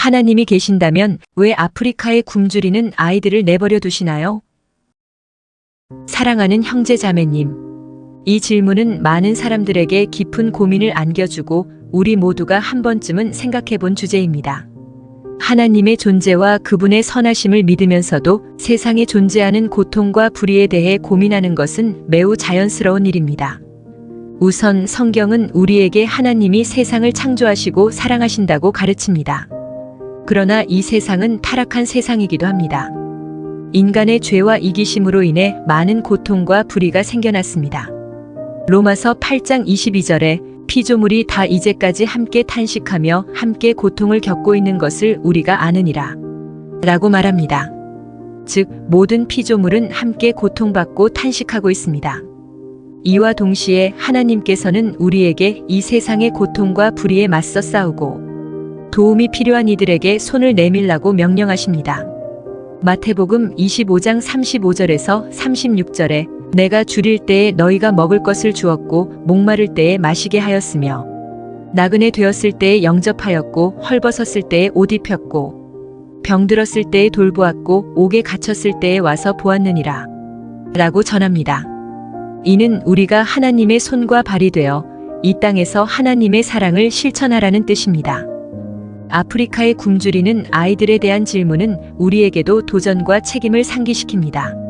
하나님이 계신다면 왜 아프리카에 굶주리는 아이들을 내버려 두시나요? 사랑하는 형제 자매님. 이 질문은 많은 사람들에게 깊은 고민을 안겨주고 우리 모두가 한 번쯤은 생각해 본 주제입니다. 하나님의 존재와 그분의 선하심을 믿으면서도 세상에 존재하는 고통과 불의에 대해 고민하는 것은 매우 자연스러운 일입니다. 우선 성경은 우리에게 하나님이 세상을 창조하시고 사랑하신다고 가르칩니다. 그러나 이 세상은 타락한 세상이기도 합니다. 인간의 죄와 이기심으로 인해 많은 고통과 불의가 생겨났습니다. 로마서 8장 22절에 피조물이 다 이제까지 함께 탄식하며 함께 고통을 겪고 있는 것을 우리가 아느니라. 라고 말합니다. 즉, 모든 피조물은 함께 고통받고 탄식하고 있습니다. 이와 동시에 하나님께서는 우리에게 이 세상의 고통과 불의에 맞서 싸우고 도움이 필요한 이들에게 손을 내밀라고 명령하십니다. 마태복음 25장 35절에서 36절에 내가 줄일 때에 너희가 먹을 것을 주었고 목마를 때에 마시게 하였으며 나그네 되었을 때에 영접하였고 헐벗었을 때에 옷 입혔고 병들었을 때에 돌보았고 옥에 갇혔을 때에 와서 보았느니라 라고 전합니다. 이는 우리가 하나님의 손과 발이 되어 이 땅에서 하나님의 사랑을 실천하라는 뜻입니다. 아프리카의 굶주리는 아이들에 대한 질문은 우리에게도 도전과 책임을 상기시킵니다.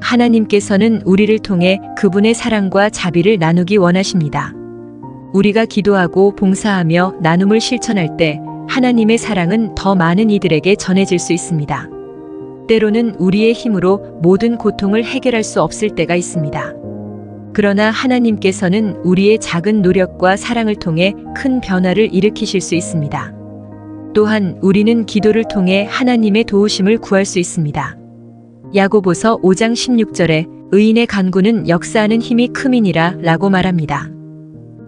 하나님께서는 우리를 통해 그분의 사랑과 자비를 나누기 원하십니다. 우리가 기도하고 봉사하며 나눔을 실천할 때 하나님의 사랑은 더 많은 이들에게 전해질 수 있습니다. 때로는 우리의 힘으로 모든 고통을 해결할 수 없을 때가 있습니다. 그러나 하나님께서는 우리의 작은 노력과 사랑을 통해 큰 변화를 일으키실 수 있습니다. 또한 우리는 기도를 통해 하나님의 도우심을 구할 수 있습니다. 야고보서 5장 16절에 의인의 간구는 역사하는 힘이 크민이라 라고 말합니다.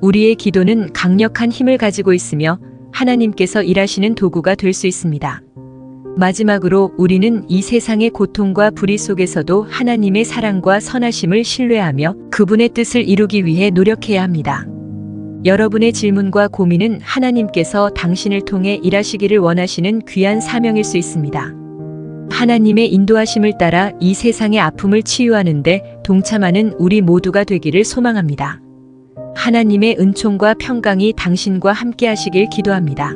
우리의 기도는 강력한 힘을 가지고 있으며 하나님께서 일하시는 도구가 될 수 있습니다. 마지막으로 우리는 이 세상의 고통과 불의 속에서도 하나님의 사랑과 선하심을 신뢰하며 그분의 뜻을 이루기 위해 노력해야 합니다. 여러분의 질문과 고민은 하나님께서 당신을 통해 일하시기를 원하시는 귀한 사명일 수 있습니다. 하나님의 인도하심을 따라 이 세상의 아픔을 치유하는데 동참하는 우리 모두가 되기를 소망합니다. 하나님의 은총과 평강이 당신과 함께 하시길 기도합니다.